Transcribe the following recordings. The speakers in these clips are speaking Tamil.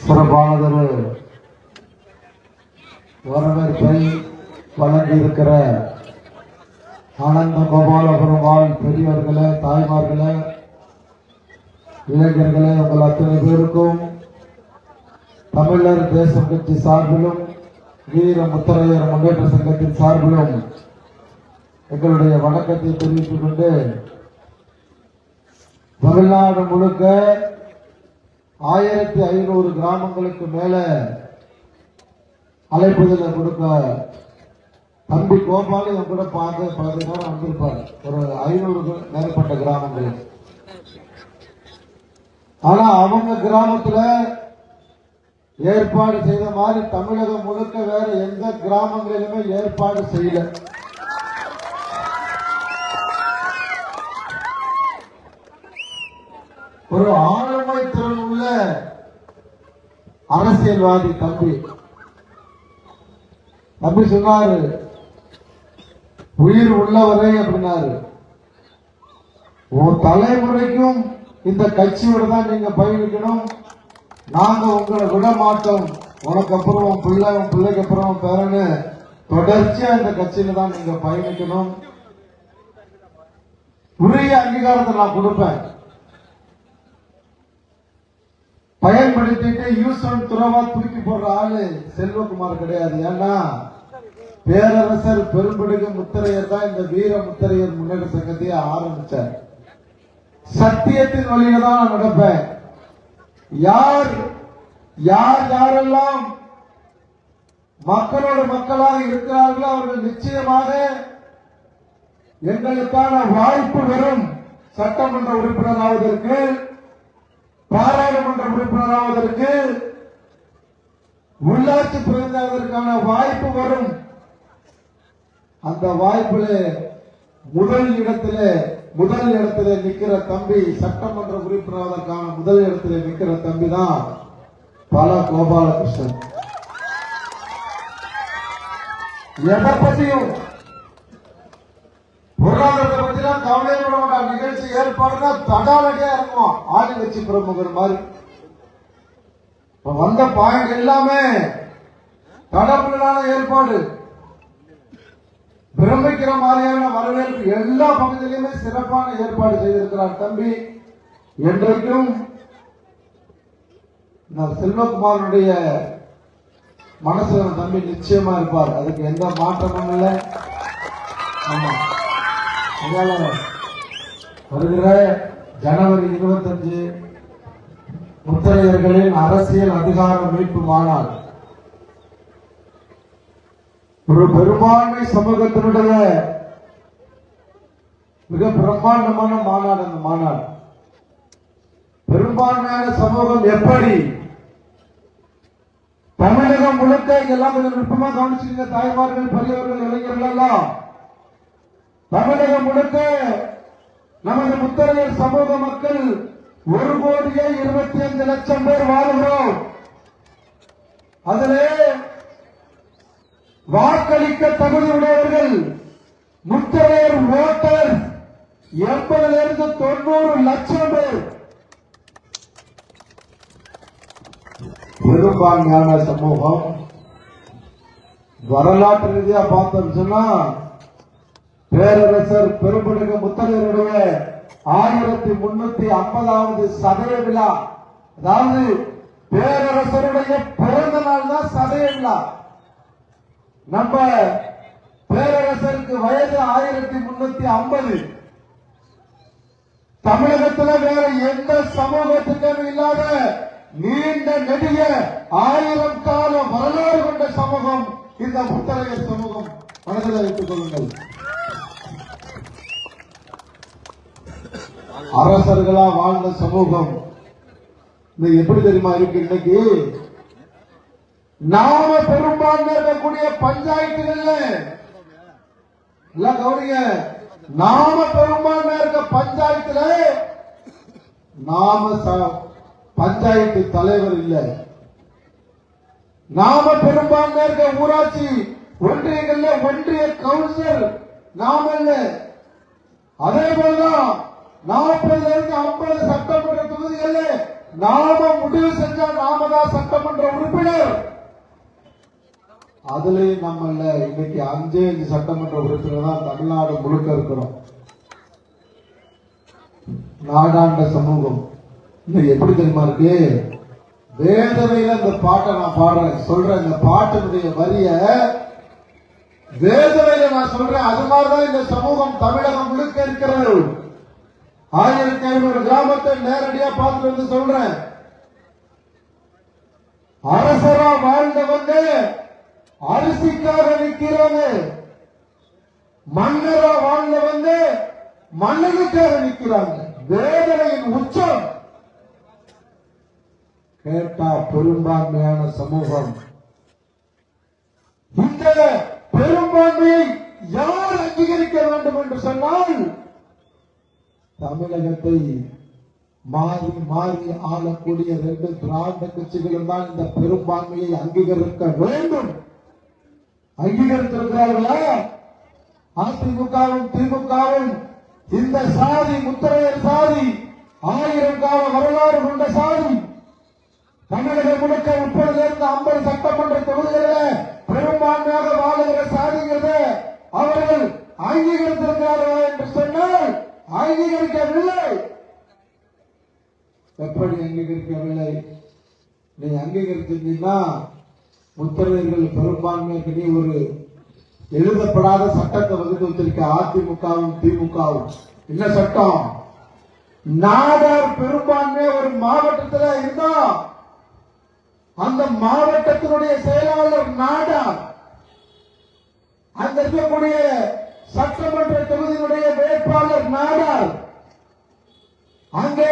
சிறப்பானதொரு வரவேற்பை வழங்கியிருக்கிற ஆனந்த கோபாலபுரம் வாழ் பெரியவர்களே தாய்மார்களே இளைஞர்களே உங்கள் அத்தனை பேருக்கும் தமிழர் தேசம் கட்சி சார்பிலும் வீர முத்தரையர் முன்னேற்ற சங்கத்தின் சார்பிலும் எங்களுடைய வணக்கத்தை தெரிவித்துக் கொண்டு தமிழ்நாடு முழுக்க ஆயிரத்தி ஐநூறு கிராமங்களுக்கு மேல அழைப்புதலை கொடுக்க தம்பி கோபால் இவன் கூட பார்த்து பல நேரம் வந்திருப்பார். ஒரு ஐநூறு மேற்பட்ட கிராமங்கள். ஆனா அவங்க கிராமத்துல ஏற்பாடு செய்த மாதிரி தமிழகம் முழுக்க வேற எந்த கிராமங்களிலுமே ஏற்பாடு செய்யல. ஒரு ஆறு அரசியல்வாதி தம்பி. தம்பி சொன்னாரு உயிர் உள்ளவரே அப்படின்னாரு. உன் தலைமுறைக்கும் இந்த கட்சியோட தான் நீங்க பயணிக்கணும் நாங்க உங்களை விட மாட்டோம். உனக்கு அப்புறம் பிள்ளை உன் பிள்ளைக்கு அப்புறம் பேரனு தொடர்ச்சியா இந்த கட்சியில தான் நீங்க பயணிக்கணும். உரிய அங்கீகாரத்தை நான் கொடுப்பேன். பயன்படுத்திட்டு யூஸ் துறவா தூக்கி போடுற ஆளு செல்வகுமார் கிடையாது. ஏன்னா பேரரசர் பெரும்படுகு முத்திரையர் தான் இந்த வீர முத்திரையர் முன்னேற்ற சங்கத்தையே ஆரம்பிச்சார். சத்தியத்தின் வழியில தான் நான் நடப்பேன். யார் யார் யாரெல்லாம் மக்களோட மக்களாக இருக்கிறார்களோ அவர்கள் நிச்சயமாக எங்களுக்கான வாய்ப்பு வரும் சட்டமன்ற உறுப்பினராவதற்கு பாராளுமன்ற உறுப்பினராவதற்கு உள்ளாட்சி பிரதிநிதிக்கான வாய்ப்பு வரும். அந்த வாய்ப்புல முதல் இடத்துல முதல் இடத்துல நிக்கிற தம்பி சட்டமன்ற உறுப்பினராவதற்கான முதல் இடத்துல நிக்கிற தம்பி தான் பல கோபாலகிருஷ்ணன். எதை பற்றியும் பொருளாதாரத்தை பத்திலாம் நிகழ்ச்சி ஏற்பாடுனா தடாலடியா இருக்கும்? ஆளுங்கட்சி பிரமுகர் மாதிரி. வந்த பாயிண்ட் எல்லாமே தடப்புலான ஏற்பாடு. பிரமிக்கிற மாதிரியான வரவேற்பு எல்லா பகுதியிலுமே சிறப்பான ஏற்பாடு செய்திருக்கிறார் தம்பி. என்றைக்கும் நான் செல்வகுமாரனுடைய மனசுல தம்பி நிச்சயமா இருப்பார். அதுக்கு எந்த மாற்றமும் இல்லை. ஆமா. வருகிற ஜனவரி இருபத்தஞ்சு முத்தரையர்களின் அரசியல் அதிகார மீட்பு மாநாடு. ஒரு பெரும்பான்மை சமூகத்தினுடைய மிக பிரம்மாண்டமான மாநாடு அந்த மாநாடு. பெரும்பான்மையான சமூகம் எப்படி? தமிழகம் முழுக்க எல்லாம் நுட்பமா கவனிச்சுங்க தாய்மார்கள் பெரியவர்கள் இளைஞர்கள் எல்லாம். தமிழகம் முழுக்க நமது முத்தரையர் சமூக மக்கள் ஒரு கோடியே இருபத்தி அஞ்சு லட்சம் பேர் வாழ்கிறோம். அதிலே வாக்களிக்க தகுதியுடையவர்கள் முத்தரையர் ஓட்டர் எண்பதிலிருந்து தொண்ணூறு லட்சம் பேர். பெரும்பான்மையான சமூகம் வரலாற்று ரீதியா பார்த்தோம் சொன்னா பேரரசர் பெரும்படுக முத்தகருடைய ஆயிரத்தி முன்னூத்தி ஐம்பதாவது சதய விழா. அதாவது பேரரசருடைய பிறந்த நாள் தான் சதய விழா. நம்ம பேரரசருக்கு வயது ஆயிரத்தி முன்னூத்தி ஐம்பது. தமிழகத்துல வேற எந்த சமூகத்துக்கும் இல்லாத நீண்ட நெடிய ஆயிரம் கால வரலாறு கொண்ட சமூகம் இந்த முத்தரையர் சமூகம். மனதில் வைத்துக் கொள்ளுங்கள். அரசர்களா வாழ்ந்த சமூகம். இது எப்படி தெரியுமா இருக்கு இன்னைக்கு? நாம பெரும்பான்மை இருக்கக்கூடிய பஞ்சாயத்துகள்ல எல்லாம் கவனிங்க. நாம பெரும்பான்மை இருக்க பஞ்சாயத்துல நாம ச- பஞ்சாயத்து தலைவர் இல்ல. நாம பெரும்பான்மை இருக்க ஊராட்சி ஒன்றியங்கள்ல ஒன்றிய கவுன்சிலர் நாம இல்ல. அதே போலதான் நாற்பதுல இருந்து ஐம்பது சட்டமன்ற தொகுதிகள்ல நாம முடிவு செஞ்சா நாம தான் சட்டமன்ற உறுப்பினர். அதுலயும் நம்மள இன்னைக்கு அஞ்சு அஞ்சு சட்டமன்ற உறுப்பினர் தான் தமிழ்நாடு முழுக்க இருக்கிறோம். நாடாண்ட சமூகம். இன்னும் எப்படி தெரியுமா இருக்கு? வேதனையில இந்த பாட்டை நான் பாடுறேன். சொல்றேன். இந்த பாட்டினுடைய வரிய வேதனையில நான் சொல்றேன். அது மாதிரிதான் இந்த சமூகம் தமிழகம் முழுக்க இருக்கிறது. ஆயிரத்தி ஐநூறு கிராமத்தை நேரடியா பார்த்து வந்து சொல்றேன். அரசரா வாழ்ந்தவங்க அரிசிக்காக நிக்கிறாங்க மன்னரா வாழ்ந்தவங்க மன்னனுக்காக நிக்கிறாங்க வேதனையின் உச்சம். கேட்டா பெரும்பான்மையான சமூகம். இந்த பெரும்பான்மையை யார் அங்கீகரிக்க வேண்டும் என்று சொன்னால் தமிழகத்தை மாறி மாறி ஆளக்கூடிய ரெண்டு திராவிட கட்சிகளும் தான் இந்த பெரும்பான்மையை அங்கீகரிக்க வேண்டும். அங்கீகரித்திருக்கிறார்களா? அதிமுகவும் திமுகவும் இந்த சாதி முத்திரையர் சாதி ஆயிரம் கால வரலாறு கொண்ட சாதி தமிழகம் முழுக்க முப்பதுல இருந்து ஐம்பது சட்டமன்ற தொகுதிகளில் பெரும்பான்மையாக வாழுகிற சாதிகிறத அவர்கள் அங்கீகரித்திருக்கிறார்களா என்று சொன்னால் அங்கீகரிக்கவில்லை. எப்படி அங்கீகரிக்கவில்லை? நீ அங்கீகரிச்சிருந்தீங்கன்னா முத்தரையர்கள் பெரும்பான்மைக்கு நீ ஒரு எழுதப்படாத சட்டத்தை வகுத்து வச்சிருக்க அதிமுகவும் திமுகவும். என்ன சட்டம்? நாடார் பெரும்பான்மை ஒரு மாவட்டத்துல இருந்தா அந்த மாவட்டத்தினுடைய செயலாளர் நாடார். அந்த இருக்கக்கூடிய சட்டமன்ற தொகுதியினுடைய வேட்பாளர் நாடார். அங்கே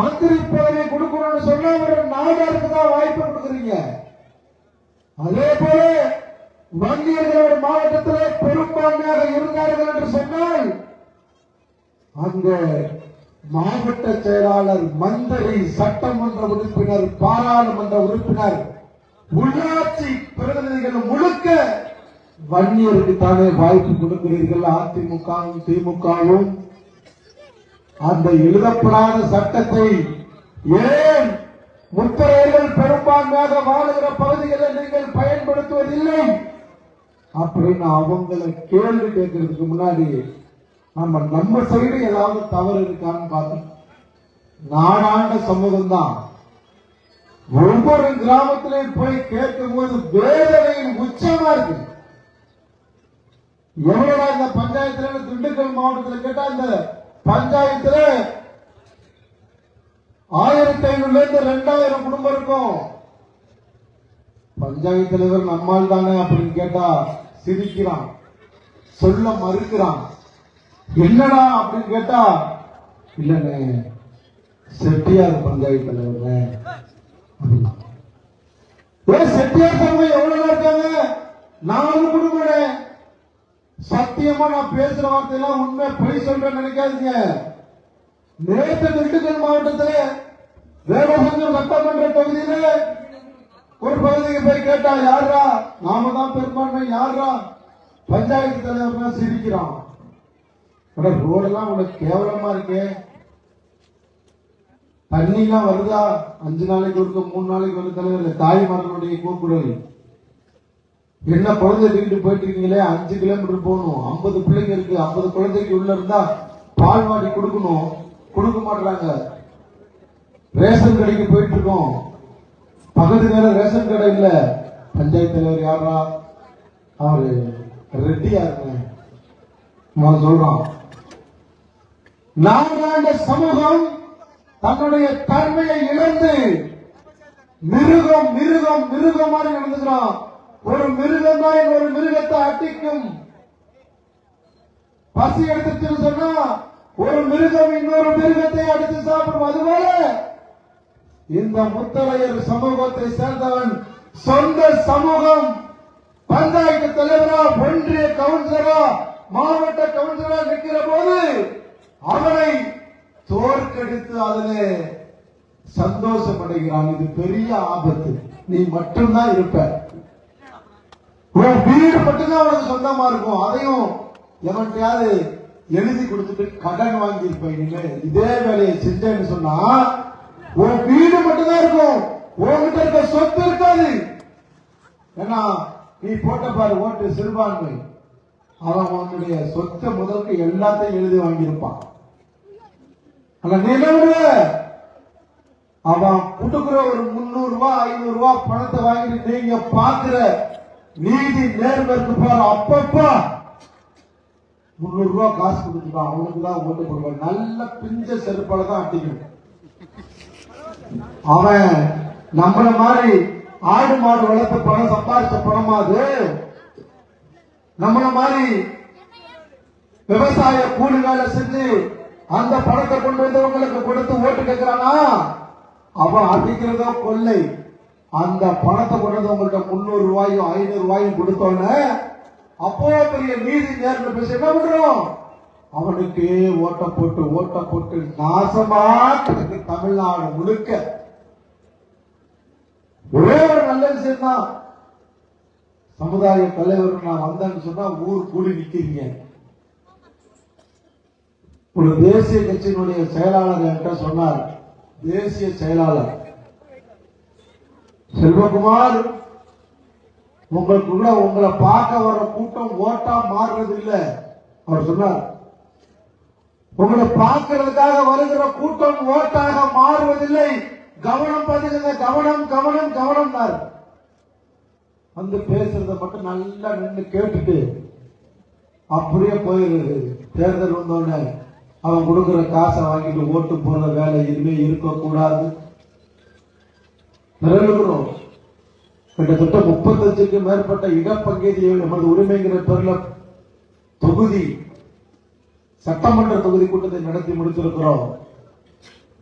மந்திரி பதவி கொடுக்கணும்னு சொன்னா ஒரு நாடாருக்கு தான் வாய்ப்பு கொடுக்குறீங்க. அதே போல வங்கியர்கள் ஒரு மாவட்டத்தில் பெரும்பான்மையாக இருந்தார்கள் என்று சொன்னால் அங்க மாவட்ட செயலாளர் மந்திரி சட்டமன்ற உறுப்பினர் பாராளுமன்ற உறுப்பினர் உள்ளாட்சி பிரதிநிதிகள் முழுக்க வன்னியருக்குத்தானே வாய்ப்பு கொடுக்கிறீர்கள்? அதிமுகவும் திமுகவும். அந்த எழுதப்படாத சட்டத்தை ஏன் முத்திரையர்கள் பெரும்பான்மையாக வாழுகிற பகுதிகளை நீங்கள் பயன்படுத்துவதில்லை? அப்படின்னு அவங்களை கேள்வி கேட்கறதுக்கு முன்னாடி நம்ம நம்ம சைடு ஏதாவது தவறு இருக்கான்னு பார்த்தோம் நாடாண்ட சமூகம் தான் ஒவ்வொரு கிராமத்திலையும் போய் கேட்கும் போது வேதனையின் உச்சமா இருக்கு. எவ்வளவு இந்த பஞ்சாயத்துல திண்டுக்கல் மாவட்டத்தில் கேட்டா இந்த பஞ்சாயத்துல ஆயிரத்தி ஐநூறுல இருந்து ரெண்டாயிரம் குடும்பம் இருக்கும். பஞ்சாயத்து தலைவர் நம்மால் தானே அப்படின்னு கேட்டா சிரிக்கிறான். சொல்ல மறுக்கிறான். என்னடா அப்படின்னு கேட்டா இல்லண்ணே செட்டியார் பஞ்சாயத்து தலைவர் ஏ செட்டியார் சமூகம் எவ்வளவு இருக்காங்க? நாலு குடும்பம் சத்தியமா நான் பேசுற வார்த்தையெல்லாம் உண்மை பொய் சொல்றேன்னு நினைக்காதீங்க. நேற்று திண்டுக்கல் மாவட்டத்துல தேவசங்கம் சட்டமன்ற தொகுதியில ஒரு பகுதிக்கு போய் கேட்டா யாரா நாம தான் பெரும்பான்மை யாரா பஞ்சாயத்து தலைவர் தான் சிரிக்கிறான். ரோடெல்லாம் உனக்கு கேவலமா இருக்கே. தண்ணிலாம் வருதா? அஞ்சு நாளைக்கு ஒருக்க மூணு நாளைக்கு ஒரு தலைவர் தாய்மார்களுடைய கூக்குரல். என்ன குழந்தை தூக்கிட்டு போயிட்டு இருக்கீங்களே அஞ்சு கிலோமீட்டர் போகணும். ஐம்பது பிள்ளைங்க இருக்கு. ஐம்பது குழந்தைக்கு உள்ள இருந்தா பால் வாடி கொடுக்கணும். கொடுக்க மாட்டாங்க ரேஷன் கடைக்கு போயிட்டு இருக்கோம் பக்கத்து நேரம் ரேஷன் கடை இல்ல. பஞ்சாயத்து தலைவர் யாரா அவரு ரெட்டியா இருக்க சொல்றான் நான்காண்ட சமூகம் தன்னுடைய தன்மையை இழந்து மிருகம் மிருகம் மிருகம் மாதிரி நடந்துக்கிறான். ஒரு மிருகம் தான் இன்னொரு மிருகத்தை அட்டிக்கும் பசி எடுத்துச்சுன்னு சொன்னா ஒரு மிருகம் இன்னொரு மிருகத்தை அடித்து சாப்பிடும். அதுபோல இந்த முத்தரையர் சமூகத்தை சேர்ந்தவன் சொந்த சமூகம். பஞ்சாயத்து தலைவரா ஒன்றிய கவுன்சிலரா மாவட்ட கவுன்சிலரா நிற்கிற போது அவனை தோற்கடித்து அதிலே சந்தோஷப்படுகிறான். இது பெரிய ஆபத்து. நீ மட்டும்தான் இருப்ப. உன் வீடு மட்டும்தான் உனக்கு சொந்தமா இருக்கும். அதையும் எவன்ட்டையாவது எழுதி கொடுத்துட்டு கடன் வாங்கி இருப்ப இனிமே இதே வேலையை செஞ்சேன்னு சொன்னா உன் வீடு மட்டும்தான் இருக்கும். உன்கிட்ட இருக்க சொத்து இருக்காது. ஏன்னா நீ போட்ட பாரு ஓட்டு சிறுபான்மை. அவன் உன்னுடைய சொத்தை முதலுக்கு எல்லாத்தையும் எழுதி வாங்கியிருப்பான். ஆனா நீ என்ன அவன் கொடுக்குற ஒரு முன்னூறு ரூபாய் ஐநூறு ரூபாய் பணத்தை வாங்கிட்டு நீங்க பாக்குற நீதி நேர்வதற்கு பாரு அப்பப்பா முந்நூறு ரூபா காசு கொடுத்துப்பா அவனுக்கு தான் ஓட்டு போடுவான் நல்ல பிஞ்ச செருப்பால தான் அடிக்கணும் அவன் நம்மள மாதிரி ஆடு மாடு வளர்த்து பணம் சம்பாதிச்ச பணமா அது நம்மள மாதிரி விவசாய கூலி வேலை செஞ்சு அந்த பணத்தை கொண்டு வந்தவங்களுக்கு கொடுத்து ஓட்டு கேட்கிறானா? அவன் அடிக்கிறதோ கொள்ளை. அந்த பணத்தை கொண்டு வந்து உங்கள்ட்ட முன்னூறு ரூபாயும் ஐநூறு ரூபாயும் கொடுத்தோன்னு அப்போ பெரிய நீதி நேரில் பேச என்ன பண்றோம்? அவனுக்கே ஓட்ட போட்டு ஓட்ட போட்டு நாசமா கிடக்கு தமிழ்நாடு முழுக்க. ஒரே ஒரு நல்ல விஷயம் தான் சமுதாய தலைவர் நான் வந்தேன்னு சொன்னா ஊர் கூடி நிக்கிறீங்க. ஒரு தேசிய கட்சியினுடைய செயலாளர் என்கிட்ட சொன்னார் தேசிய செயலாளர். செல்வகுமார் உங்களுக்கு கூட உங்களை பார்க்க வர கூட்டம் ஓட்டா மாறுறது இல்ல. அவர் சொன்னார் உங்களை பார்க்கறதுக்காக வருகிற கூட்டம் ஓட்டாக மாறுவதில்லை கவனம் பதிலுங்க கவனம் கவனம் கவனம் வந்து பேசுறத மட்டும் நல்லா நின்று கேட்டுட்டு அப்படியே போயிருது தேர்தல் வந்தோடனே அவன் கொடுக்குற காசை வாங்கிட்டு ஓட்டு போற வேலை இனிமே இருக்கக்கூடாது. நிறைவேறுகிறோம் கிட்டத்தட்ட முப்பத்தஞ்சுக்கு மேற்பட்ட இடப்பங்கேதியை நமது உரிமைங்கிற பேர்ல தொகுதி சட்டமன்ற தொகுதி கூட்டத்தை நடத்தி முடித்திருக்கிறோம்.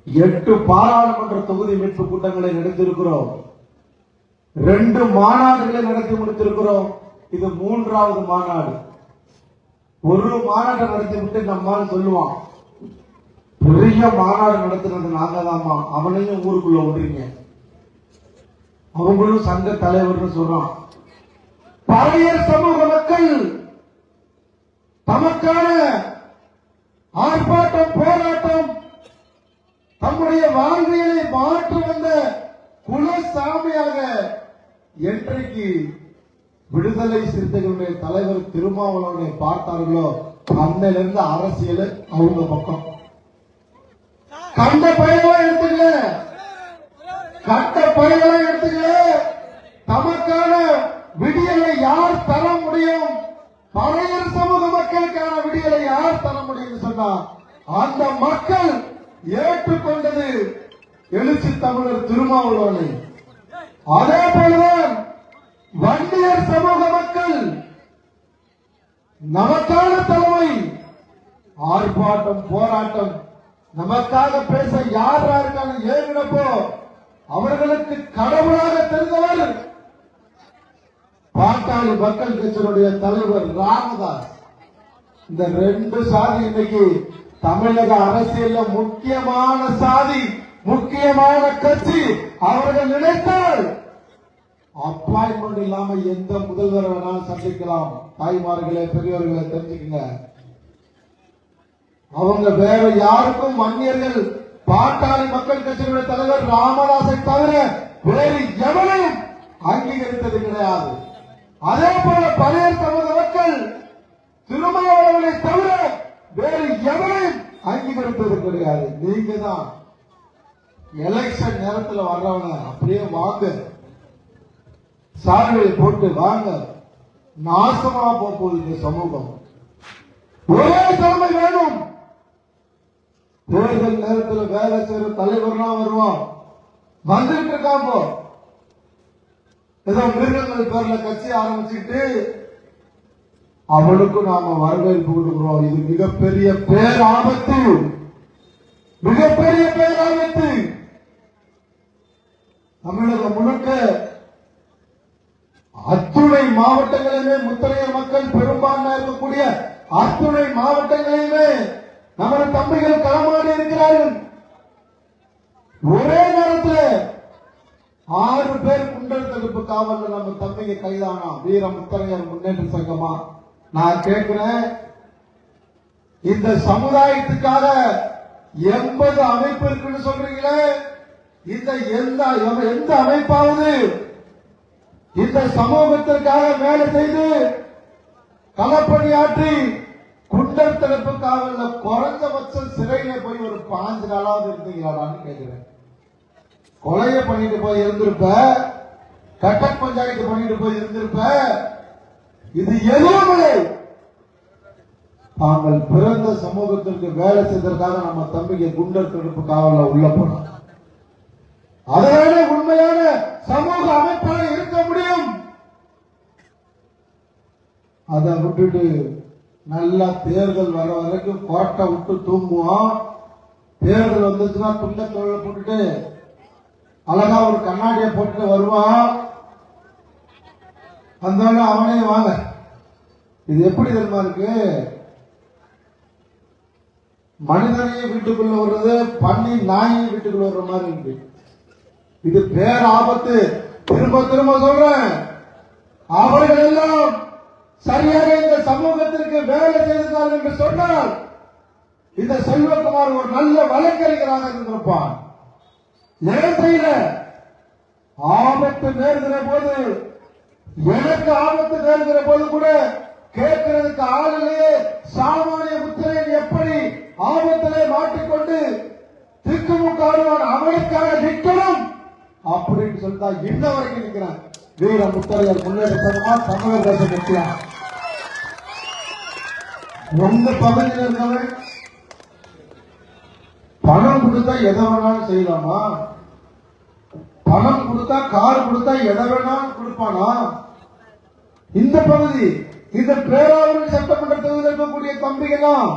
எட்டு பாராளுமன்ற தொகுதி மீட்பு கூட்டங்களை நடத்தியிருக்கிறோம். ரெண்டு மாநாடுகளை நடத்தி முடித்திருக்கிறோம். இது மூன்றாவது மாநாடு. ஒரு மாநாட்டை நடத்தி விட்டு நம்மால் சொல்லுவான் பெரிய மாநாடு நடத்தினது நாங்க தாமா அவனையும் ஊருக்குள்ள விடுறீங்க. அவங்களும் சங்க தலைவர்னு சொல்றான். பழைய சமூக மக்கள் தமக்கான ஆர்ப்பாட்டம் போராட்டம் தம்முடைய வாழ்வியலை மாற்ற வந்த குலசாமியாக என்றைக்கு விடுதலை சிறுத்தைகளுடைய தலைவர் திருமாவளவனை பார்த்தார்களோ அன்னையிலிருந்து அரசியல் அவங்க பக்கம். கண்ட பயணம் எடுத்துக்கல கட்ட பணிகளை எடுத்துக்கல தமக்கான விடியலை யார் தர முடியும்? பழைய சமூக மக்களுக்கான விடியலை யார் தர முடியும் சொன்னா அந்த மக்கள் ஏற்றுக்கொண்டது எழுச்சி தமிழர் திருமாவளவனை. அதே போலதான் வன்னியர் சமூக மக்கள் நமக்கான தலைமை ஆர்ப்பாட்டம் போராட்டம் நமக்காக பேச யார் இருக்காங்க ஏறினப்போ அவர்களுக்கு கடவுளாக தெரிந்தவர் பாட்டாளி மக்கள் கட்சியினுடைய தலைவர் ராமதாஸ். இந்த ரெண்டு சாதி இன்னைக்கு தமிழக அரசியல்ல முக்கியமான சாதி முக்கியமான கட்சி. அவர்கள் நினைத்தால் அப்பாயின்மெண்ட் இல்லாம எந்த முதல்வரை வேணாலும் சந்திக்கலாம். தாய்மார்களே பெரியவர்களை தெரிஞ்சுக்கங்க. அவங்க வேற யாருக்கும் வன்னியர்கள் பாட்டாளி மக்கள் கட்சியினுடைய தலைவர் ராமதாசை தவிர வேறு எவனையும் அங்கீகரித்தது கிடையாது. அதே போல பழைய சமூக மக்கள் திருமாவளவனை தவிர வேறு எவனையும் அங்கீகரித்தது கிடையாது. நீங்க தான் எலெக்ஷன் நேரத்துல வர்றவங்க அப்படியே வாங்க. சார்களை போட்டு வாங்க. நாசமா போக போகுது இந்த சமூகம். ஒரே தலைமை வேணும். தேர்தல் நேரத்தில் வேலை செய்யற தலைவர்னா வருவான். வந்துட்டு இருக்கான் போ ஏதோ மிருகங்கள் பேர்ல கட்சி ஆரம்பிச்சுட்டு அவனுக்கும் நாம வரவேற்பு கொடுக்கிறோம். இது மிகப்பெரிய பேராபத்து. மிகப்பெரிய பேராபத்து. தமிழகம் முழுக்க அத்துணை மாவட்டங்களிலுமே முத்தரைய மக்கள் பெரும்பான்மை இருக்கக்கூடிய அத்துணை மாவட்டங்களிலுமே நமது தம்பிகள் களமாடி இருக்கிறார்கள். ஒரே நேரத்தில் ஆறு பேர் குண்டல் தடுப்பு காவல்ல நம்ம தம்பிங்க கைதானா? வீர முத்தரையர் முன்னேற்ற சங்கமா? நான் கேட்கிறேன் இந்த சமுதாயத்துக்காக எண்பது அமைப்பு இருக்குன்னு சொல்றீங்களே இந்த எந்த எந்த அமைப்பாவது இந்த சமூகத்திற்காக வேலை செய்து களப்பணியாற்றி குண்டர் தடுப்பு காவல்ல குறைஞ்சபட்சம் சிறையில போய் ஒரு பாஞ்சு நாளாவது இருந்தீங்களாடான்னு கேட்கிறேன். கொலைய பண்ணிட்டு போய் இருந்திருப்ப கட்டக் பஞ்சாயத்து பண்ணிட்டு போய் இருந்திருப்ப இது எதுவுமே தாங்கள் பிறந்த சமூகத்திற்கு வேலை செய்ததற்காக நம்ம தம்பிக்கு குண்டர் தடுப்பு காவல உள்ள போனோம் அதனால உண்மையான சமூக அமைப்பாக இருக்க முடியும். அதை விட்டுட்டு நல்லா தேர்தல் வர வரைக்கும் கோட்டை விட்டு தூங்குவோம். தேர்தல் வந்துச்சுன்னா துண்ட தோழ போட்டுட்டு அழகா ஒரு கண்ணாடியை போட்டுட்டு வருவான். வந்தோடனே அவனே வாங்க. இது எப்படி தெரியுமா இருக்கு? மனிதனையும் வீட்டுக்குள்ள வர்றது பண்ணி நாயையும் வீட்டுக்குள்ள வர்ற மாதிரி இருக்கு. இது பேர் ஆபத்து திரும்ப திரும்ப சொல்றேன். அவர்கள் எல்லாம் சரியாக இந்த சமூகத்திற்கு வேலை செய்திருந்தார் என்று சொன்னால் இந்த செல்வகுமார் ஒரு நல்ல வழக்கறிஞராக இருந்திருப்பார். நேரத்தையில செய்யல ஆபத்து நேர்கிற போது எனக்கு ஆபத்து நேர்கிற போது கூட கேட்கிறதுக்கு ஆளிலே சாமானிய புத்திரன் எப்படி ஆபத்திலே மாட்டிக்கொண்டு திக்குமுக்காடுவான்? அவனுக்காக நிற்கணும் அப்படின்னு சொல்லிட்டா இன்ன வரைக்கும் நிற்கிறான் வீர முத்தரையர் முன்னேற்ற சங்கமா தமிழக தேச கட்சியா? உங்க பகுதியில் இருந்தவன் பணம் கொடுத்தா எதை வேணாலும் செய்யலாமா? பணம் கொடுத்தா கார் கொடுத்தா எதை வேணாலும் கொடுப்பானா? இந்த பகுதி இந்த பேராவூர் சட்டமன்ற தொகுதியில் இருக்கக்கூடிய தம்பிகள்லாம்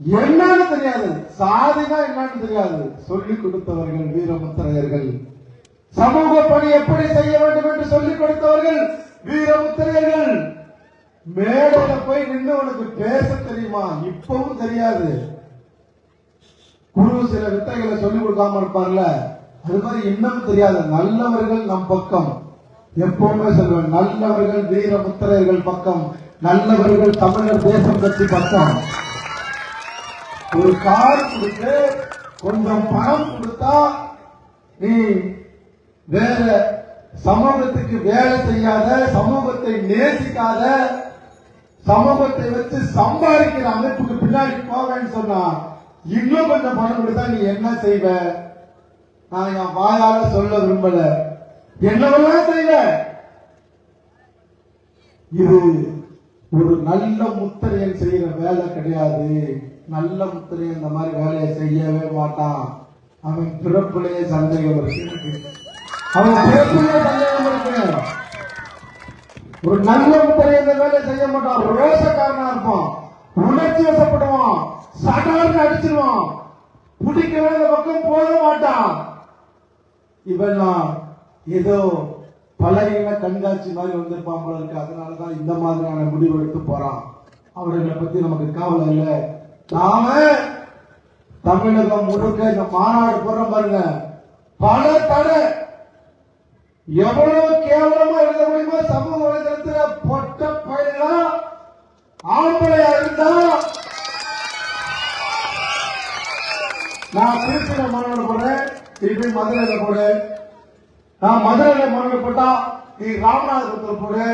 என்னன்னு தெரியாது. சாதினா என்னன்னு தெரியாது. சொல்லிக் கொடுத்தவர்கள் வீரமுத்தரையர்கள் சமூக பணி எப்படி செய்ய வேண்டும் என்று சொல்லிக் கொடுத்தவர்கள் வீரமுத்திரையர்கள் மேடையில போய் நின்று உனக்கு பேச தெரியுமா? இப்பவும் தெரியாது. குரு சில வித்தைகளை சொல்லிக் கொடுக்காம இருப்பார்ல? அது மாதிரி இன்னும் தெரியாது. நல்லவர்கள் நம் பக்கம். எப்பவுமே சொல்லுவேன் நல்லவர்கள் வீரமுத்திரையர்கள் பக்கம். நல்லவர்கள் தமிழர் தேசம் கட்சி பக்கம். ஒரு கார் கொடுத்து கொஞ்சம் பணம் கொடுத்தா நீ வேற சமூகத்துக்கு வேலை செய்யாத சமூகத்தை நேசிக்காத சமூகத்தை வச்சு சம்பாதிக்கிற அமைப்புக்கு பின்னாடி போவேன்னு சொன்னா இன்னும் கொஞ்சம் பணம் கொடுத்தா நீ என்ன செய்வ? நான் என் வாயால சொல்ல விரும்பல. என்னவெல்லாம் செய்வ? இது ஒரு நல்ல முத்திரையன் செய்யற வேலை கிடையாது. நல்ல முத்திரையன் இந்த மாதிரி வேலையை செய்யவே மாட்டான். அவன் பிறப்புலேயே சந்தேகம் இருக்கு. அவன் பிறப்பிலேயே சந்தேகம் இருக்கு ஒரு நல்ல முத்திரையன் இந்த வேலையை செய்ய மாட்டான். ரோசக்காரனா இருப்பான். உணர்ச்சி வசப்படுவான். சடார்னு அடிச்சிருவான். பிடிக்கவே இந்த பக்கம் போக மாட்டான். இவெல்லாம் ஏதோ பழைய கண்காட்சி மாதிரி வந்திருப்பான் போல இருக்கு. அதனாலதான் இந்த மாதிரியான முடிவு எடுத்து போறான். அவர்களை பத்தி நமக்கு கவலை இல்லை. நாம தமிழகம் முழுக்க இந்த மாநாடு போடுற பாருங்க. பல தடை. எவ்வளவு கேவலமா எழுத முடியுமோ சமூக வலைதளத்துல பொட்ட பயிலா ஆம்பளையா இருந்தா நான் திருச்சியில மாநாடு போறேன் திருப்பி மதுரையில போடு நான் மதுரையில மாநாடு போட்டா நீ ராமநாதபுரத்தில் போடு.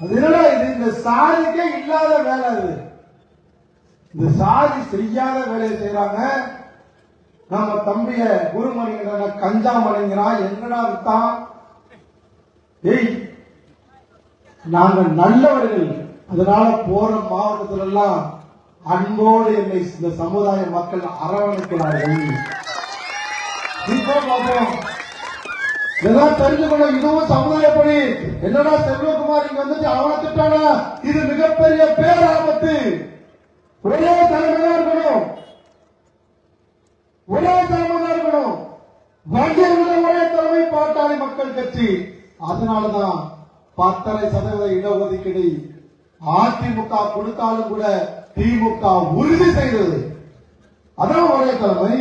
அது என்னடா இது? இந்த சாதிக்கே இல்லாத வேலை அது. இந்த சாதி செய்யாத வேலையை செய்யறாங்க நம்ம தம்பிய குருமணிங்கிறான கஞ்சா மணிங்கிறான் என்னடா வித்தான் ஏய் நாங்க நல்லவர்கள். அதனால போற மாவட்டத்துல எல்லாம் அன்போடு என்னை இந்த சமுதாய மக்கள் அரவணைக்கிறார்கள். இப்போ பார்ப்போம். இதெல்லாம் தெரிஞ்சுக்கணும் இதுவும் சமுதாயப்படி. என்னடா செல்வகுமார் இங்க வந்துட்டு அவனை திட்டானா இது மிகப்பெரிய பேராபத்து. ஒரே தலைமையா இருக்கணும். ஒரே தலைமையா இருக்கணும். வங்கியர்கள் ஒரே தலைமை பாட்டாளி மக்கள் கட்சி. அதனாலதான் பத்தரை சதவீத இடஒதுக்கீடு அதிமுக கொடுத்தாலும் கூட திமுக உறுதி செய்தது. அதான் ஒரே தலைமை.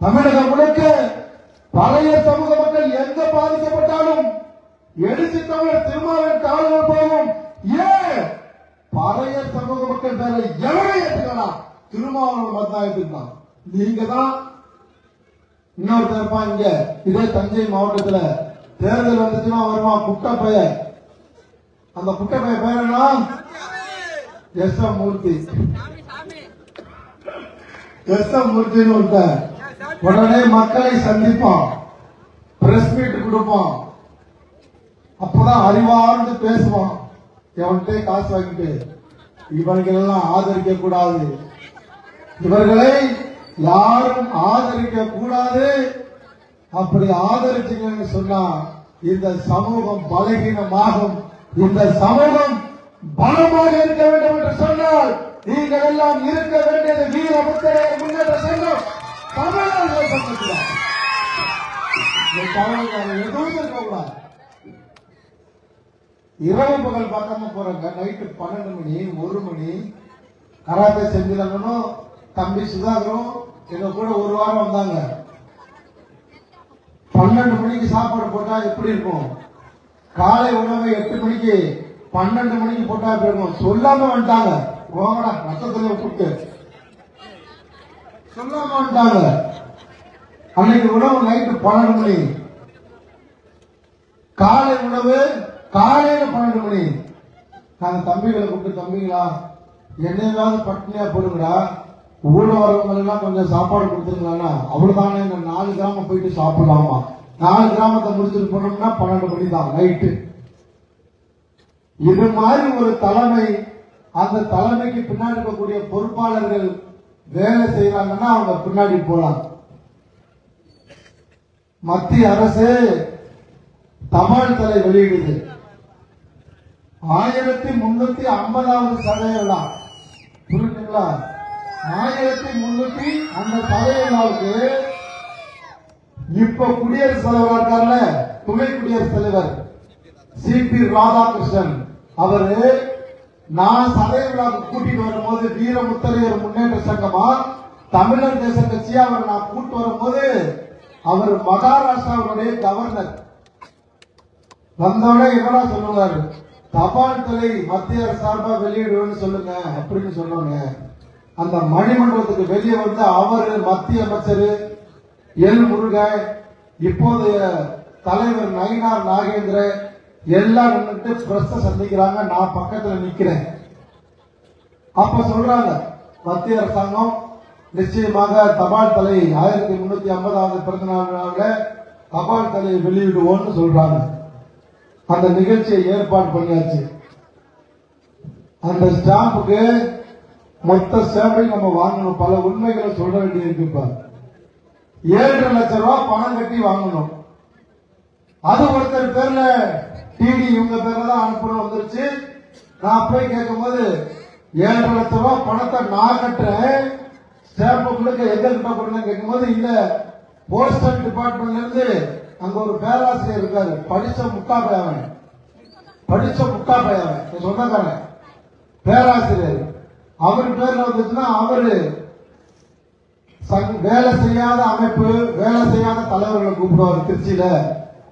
தமிழகம் முழுக்க பழைய சமூக மக்கள் எங்க பாதிக்கப்பட்டாலும் எடுத்து தமிழர் திருமாவளவன் காவலர் போகும் ஏன்? பழைய சமூக மக்கள் மேல எவரை ஏற்றுக்கலாம் திருமாவளவன் மட்டும் தான் ஏற்றுக்கலாம் நீங்க தான் இன்னொருத்தர் இருப்பான் இங்க. இதே தஞ்சை மாவட்டத்துல தேர்தல் வந்துச்சுன்னா வருவான் குட்ட பையன் அந்த குட்ட பையன் பேர் என்ன? S M Murthy. S M மூர்த்தின்னு ஒருத்தன். உடனே மக்களை சந்திப்பான். பிரஸ் மீட் கொடுப்பான். அப்பதான் அறிவார்ந்து பேசுவான். எவன்கிட்ட காசு வாங்கிட்டு. இவர்களெல்லாம் ஆதரிக்க கூடாது இவர்களை யாரும் ஆதரிக்க கூடாது. அப்படி ஆதரிச்சீங்கன்னு சொன்னா இந்த சமூகம் பலகீனமாகும். இந்த சமூகம் பலமாக இருக்க வேண்டும் என்று சொன்னால் நீங்கள் எல்லாம் இருக்க வேண்டியது வீர முத்திரையர் முன்னேற்ற சங்கம். தமிழர்கள் சங்கத்தில் தமிழர்கள் எதுவும் இருக்கக்கூடாது. இரவு பகல் பார்க்காம போறாங்க நைட்டு பன்னெண்டு மணி ஒரு மணி கராத்தே செஞ்சிடணும். தம்பி சுதாகரும் எங்க கூட ஒரு வாரம் வந்தாங்க. பன்னெண்டு மணிக்கு சாப்பாடு போட்டா எப்படி இருக்கும்? காலை உணவை எட்டு மணிக்கு பன்னெண்டு மணிக்கு போட்டா எப்படி இருக்கும்? சொல்லாம வந்துட்டாங்க. போங்கடா ரத்தத்துல கூப்பிட்டு. சொல்லாம வந்துட்டாங்க. அன்னைக்கு உணவு நைட்டு பன்னெண்டு மணி. காலை உணவு காலையில பன்னெண்டு மணி. நாங்க தம்பிகளை கூப்பிட்டு தம்பிங்களா என்னையாவது பட்டினியா போடுங்கடா. ஊழ எல்லாம் கொஞ்சம் சாப்பாடு கொடுத்துருங்களா அவ்வளவுதானே இந்த நாலு கிராமம் போயிட்டு சாப்பிடலாமா? நாலு கிராமத்தை முடிச்சுட்டு போனோம்னா பன்னெண்டு மணி தான் நைட்டு இது மாதிரி ஒரு தலைமை அந்த தலைமைக்கு பின்னாடி இருக்கக்கூடிய பொறுப்பாளர்கள் வேலை செய்யறாங்கன்னா அவங்க பின்னாடி போலாம். மத்திய அரசு தபால் தலை வெளியிடுது. ஆயிரத்தி முன்னூத்தி ஐம்பதாவது சதவீதம் புரிஞ்சுங்களா? புரியுதுங்களா ஆயிரத்தி முன்னூத்தி அந்த சதய நாளுக்கு இப்ப குடியரசுத் தலைவரா இருக்கார்ல துணை குடியரசுத் தலைவர் சி பி ராதாகிருஷ்ணன் அவரு நான் சதய விழாவுக்கு கூட்டிட்டு வரும்போது வீரமுத்தரையர் முன்னேற்ற சங்கமா தமிழர் தேச கட்சியா அவர் நான் கூட்டு வரும்போது அவர் மகாராஷ்டிராவுடைய கவர்னர். வந்தோடனே என்னடா சொல்லுவாரு? தபால் தலை மத்திய அரசு சார்பா வெளியிடுவேன்னு சொல்லுங்க அப்படின்னு சொன்னாங்க. அந்த மணிமண்டபத்துக்கு வெளியே வந்து அவரு மத்திய அமைச்சர் எல் முருகன் இப்போதைய தலைவர் நயினார் நாகேந்திர எல்லாம் நின்றுட்டு பிரஸ் சந்திக்கிறாங்க. நான் பக்கத்துல நிக்கிறேன். அப்ப சொல்றாங்க மத்திய அரசாங்கம் நிச்சயமாக தபால் தலை ஆயிரத்தி முன்னூத்தி ஐம்பதாவது பிறந்த நாள் தபால் தலையை வெளியிடுவோம்னு சொல்றாங்க. அந்த நிகழ்ச்சியை ஏற்பாடு பண்ணியாச்சு. அந்த ஸ்டாம்புக்கு மொத்த சேவை நம்ம வாங்கணும். பல உண்மைகளை சொல்ல வேண்டியிருக்கு இப்ப ஏழரை லட்சம் ரூபாய் பணம் கட்டி வாங்கணும். அது ஒருத்தர் பேர்ல டிடி இவங்க பேர்ல தான் அனுப்பணும் வந்துருச்சு. நான் போய் கேட்கும்போது ஏழரை லட்சம் ரூபாய் பணத்தை நான் கட்டுறேன். ஸ்டாம்பு கொடுக்க எங்க கிட்ட கொடுங்க கேட்கும்போது இல்ல போஸ்டல் டிபார்ட்மெண்ட்ல இருந்து அங்க ஒரு பேராசிரியர் இருக்காரு. படிச்ச முட்டா பையவன் படிச்ச முட்டா பையவன் என் பேராசிரியர். அவர் பேர்ல வந்துச்சுன்னா அவரு வேலை செய்யாத அமைப்பு வேலை செய்யாத தலைவர்களை கூப்பிடுவார் திருச்சியில.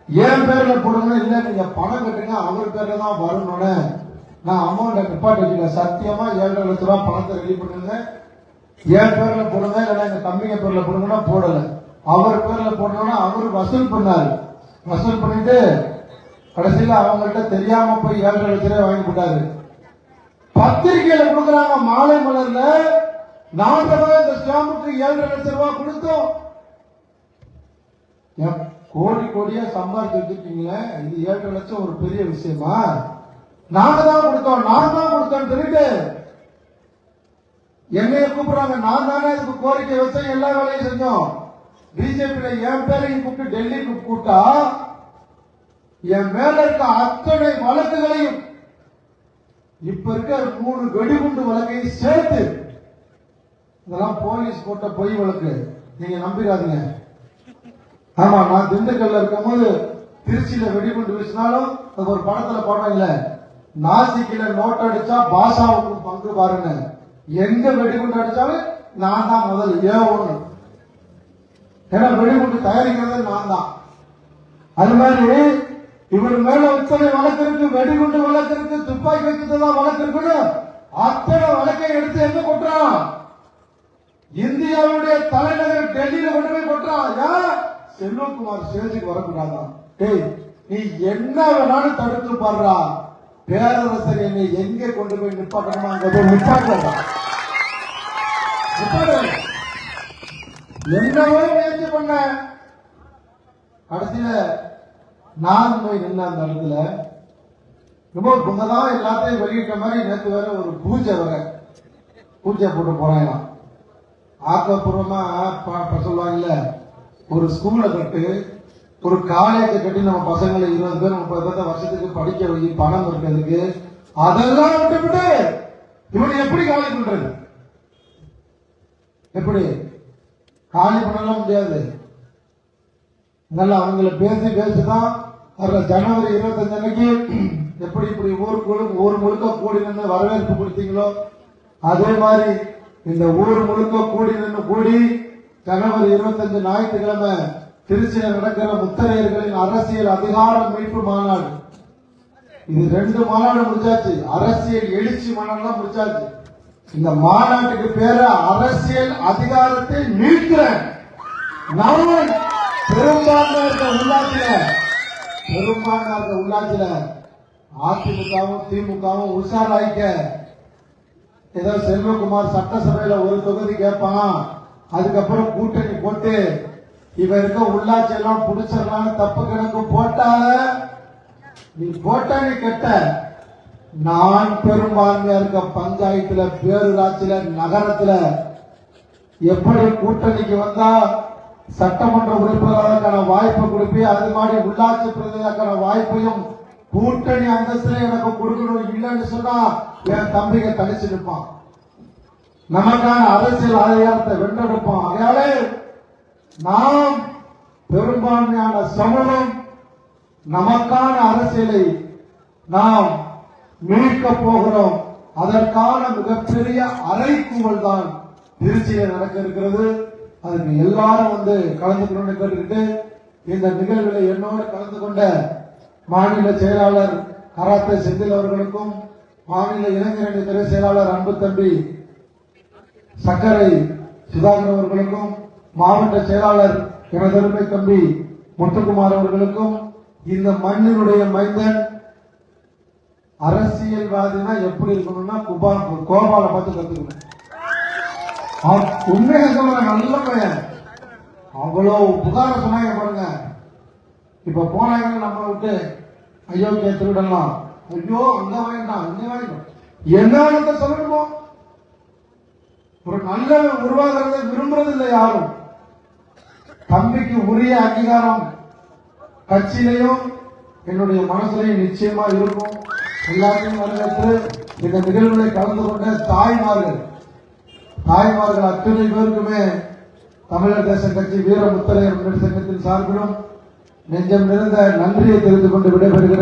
என் பேர்ல போடுங்க இல்ல நீங்க பணம் கட்டுங்க அவர் பேர்ல தான் வரணும்னு. நான் அமௌண்ட் டிபார்ட் வச்சுக்க சத்தியமா ஏழரை லட்ச ரூபாய் பணத்தை ரெடி பண்ணுங்க என் பேர்ல போடுங்க இல்லைன்னா எங்க தம்பிங்க பேர்ல போடுங்கன்னா போடல. அவர் பேர்ல போடணும்னா அவர் வசூல் பண்ணாரு. வசூல் பண்ணிட்டு கடைசியில அவங்கள்ட்ட தெரியாம போய் ஏழரை லட்ச ரூபாய் வாங்கி போட்டாரு பத்திரிகையில கொடுக்குறாங்க மாலை மலர்ல. நாங்கள் இந்த ஸ்டாம்புக்கு ஏழரை லட்சம் ரூபாய் கொடுத்தோம். கோடி கோடியா சம்பாதிச்சு வச்சிருக்கீங்களே? இது ஏழரை லட்சம் ஒரு பெரிய விஷயமா? நாங்க தான் கொடுத்தோம் நான் தான் கொடுத்தோம் சொல்லிட்டு. என்னைய கூப்பிடுறாங்க நான் தானே இதுக்கு கோரிக்கை வச்சேன் எல்லா வேலையும் செஞ்சோம். பிஜேபியில என் பேரையும் கூப்பிட்டு டெல்லிக்கு கூப்பிட்டா என் மேல இருக்க அத்தனை வழக்குகளையும் இப்ப இருக்க மூணு வெடிகுண்டு வழக்கையும் சேர்த்து இதெல்லாம் போலீஸ் போட்ட பொய் வழக்கு. நீங்க நம்பிடாதீங்க ஆமா நான் திண்டுக்கல்ல இருக்கும்போது திருச்சியில வெடிகுண்டு வீசினாலும் அது ஒரு படத்துல போட்டாங்கல்ல நாசிக்கில நோட் அடிச்சா பாஷாவுக்கு பங்கு பாருங்க. எங்க வெடிகுண்டு அடிச்சாலும் நான் தான் முதல் ஏ ஒண்ணு ஏன்னா வெடிகுண்டு தயாரிக்கிறது நான் தான். அது மாதிரி இவர் மேல இத்தனை வழக்கு இருக்கு? வெடிகுண்டு வழக்கு இருக்கு? துப்பாக்கி வச்சுதான் வழக்கு இருக்குன்னு அத்தனை வழக்கை எடுத்து எங்க கொட்டுறான் இந்தியாவுடைய தலைநகர் டெல்லியில கொண்டு போய் கொட்டுறான் ஏன் செல்வகுமார் ஸ்டேஜுக்கு வரக்கூடாதான் டேய் நீ என்ன வேணாலும் தடுத்து பாடுறா? பேரரசர் என்னை எங்கே கொண்டு போய் நிப்பாட்டணுமா? அங்க போய் நிப்பாட்டா. என்னவோ முயற்சி பண்ண. கடைசியில நான் போய் நின்ன அந்த இடத்துல ரொம்ப இவங்கதான் எல்லாத்தையும் வெளியிட்ட மாதிரி நேற்று வேற ஒரு பூஜை வர பூஜை போட்டு போறேன் ஆக்கப்பூர்வமா ப- ப- சொல்லுவாங்கல்ல ஒரு ஸ்கூலை கட்டு ஒரு காலேஜை கட்டி நம்ம பசங்களை இருபது பேர் முப்பது பேர்த்த வருஷத்துக்கு படிக்க வைக்க பணம் இருக்கிறதுக்கு அதெல்லாம் விட்டுவிட்டு இவனை எப்படி காலி பண்றது? எப்படி? காலி பண்ணலாம் முடியாது. நல்லா அவங்கள பேசி பேசிதான் வர்ற ஜனவரி இருபத்தஞ்சு அன்னைக்கு எப்படி இப்படி ஊர் ஊர் முழுக்க கூடி நின்று வரவேற்பு கொடுத்தீங்களோ அதே மாதிரி இந்த ஊர் முழுக்க கூடி நின்று கூடி ஜனவரி இருபத்தஞ்சு ஞாயிற்றுக்கிழமை திருச்சியில் நடக்கிற முத்தரையர்களின் அரசியல் அதிகார மீட்பு மாநாடு. இது ரெண்டு மாநாடு முடிச்சாச்சு. அரசியல் எழுச்சி மாநாடுலாம் முடிச்சாச்சு. இந்த மாநாட்டுக்கு பேர அரசியல் அதிகாரத்தை மீட்கிறேன். நான் பெரும்பான்மை இருக்க உள்ளாட்சியில பெரும்பான்மையாக உள்ளாட்சியில அதிமுகவும் திமுகவும் உஷாராய்க்க ஏதோ செல்வகுமார் சட்டசபையில ஒரு தொகுதி கேட்பான்? அதுக்கப்புறம் கூட்டணி போட்டு இவ இருக்க உள்ளாட்சி எல்லாம் புடிச்சிடலாம் தப்பு கணக்கு போட்டால நீ போட்டா நீ கெட்ட. நான் பெரும்பான்மையா இருக்க பஞ்சாயத்துல பேரூராட்சியில நகரத்துல எப்படி கூட்டணிக்கு வந்தா சட்டமன்ற உறுப்பினர்களுக்கான வாய்ப்பு கொடுப்பி அது மாதிரி உள்ளாட்சி பிரதிநிதிக்கான வாய்ப்பையும் கூட்டணி அந்தஸ்துல எனக்கு கொடுக்கணும் இல்லைன்னு சொன்னா என் தம்பிக்கு தனிச்சு நிற்பான். நமக்கான அரசியல் அதிகாரத்தை வென்றெடுப்போம் அதனால நாம் பெரும்பான்மையான சமூகம் நமக்கான அரசியலை நாம் மீட்க போகிறோம். அதற்கான மிகப்பெரிய அறைகூவல் தான் திருச்சியில் நடக்க இருக்கிறது. அதுக்கு எல்லாரும் வந்து கலந்துக்கணும்னு கேட்டுக்கிட்டு இந்த நிகழ்வில் என்னோடு கலந்து கொண்ட மாநில செயலாளர் கராத்தே செந்தில் அவர்களுக்கும் மாநில இளைஞரணி துறை செயலாளர் அன்பு தம்பி சக்கரை சுதாகர் அவர்களுக்கும் மாவட்ட செயலாளர் எனதருமை தம்பி முத்துக்குமார் அவர்களுக்கும் இந்த மண்ணினுடைய மைந்தன் அரசியல்வாதினா எப்படி இருக்கணும்னா குபா கோபால பார்த்து கத்துக்கணும். அவன் உண்மையை நல்ல பையன். அவ்வளோ உபகார சொன்னாங்க பாருங்க இப்ப போனாங்க நம்மளை விட்டு அயோக்கிய திருடலாம் ஐயோ அங்க வாங்கிட்டான் அங்க வாங்கிட்டோம் என்ன சொல்லணுமோ ஒரு நல்ல உருவாகிறத விரும்புறது இல்லை யாரும். தம்பிக்கு உரிய அங்கீகாரம் கட்சியிலையும் என்னுடைய மனசுலையும் நிச்சயமா இருக்கும். எல்லாத்தையும் வரவேற்று இந்த நிகழ்வுகளை கலந்து கொண்ட தாய்மார்கள் தாய்மார்கள் அத்தனை பேருக்குமே தமிழர் தேச கட்சி வீர முத்தரையர் முன்னேற்ற சங்கத்தின் சார்பிலும் நெஞ்சம் நிறைந்த நன்றியை தெரிந்து கொண்டு விடைபெறுகிறேன்.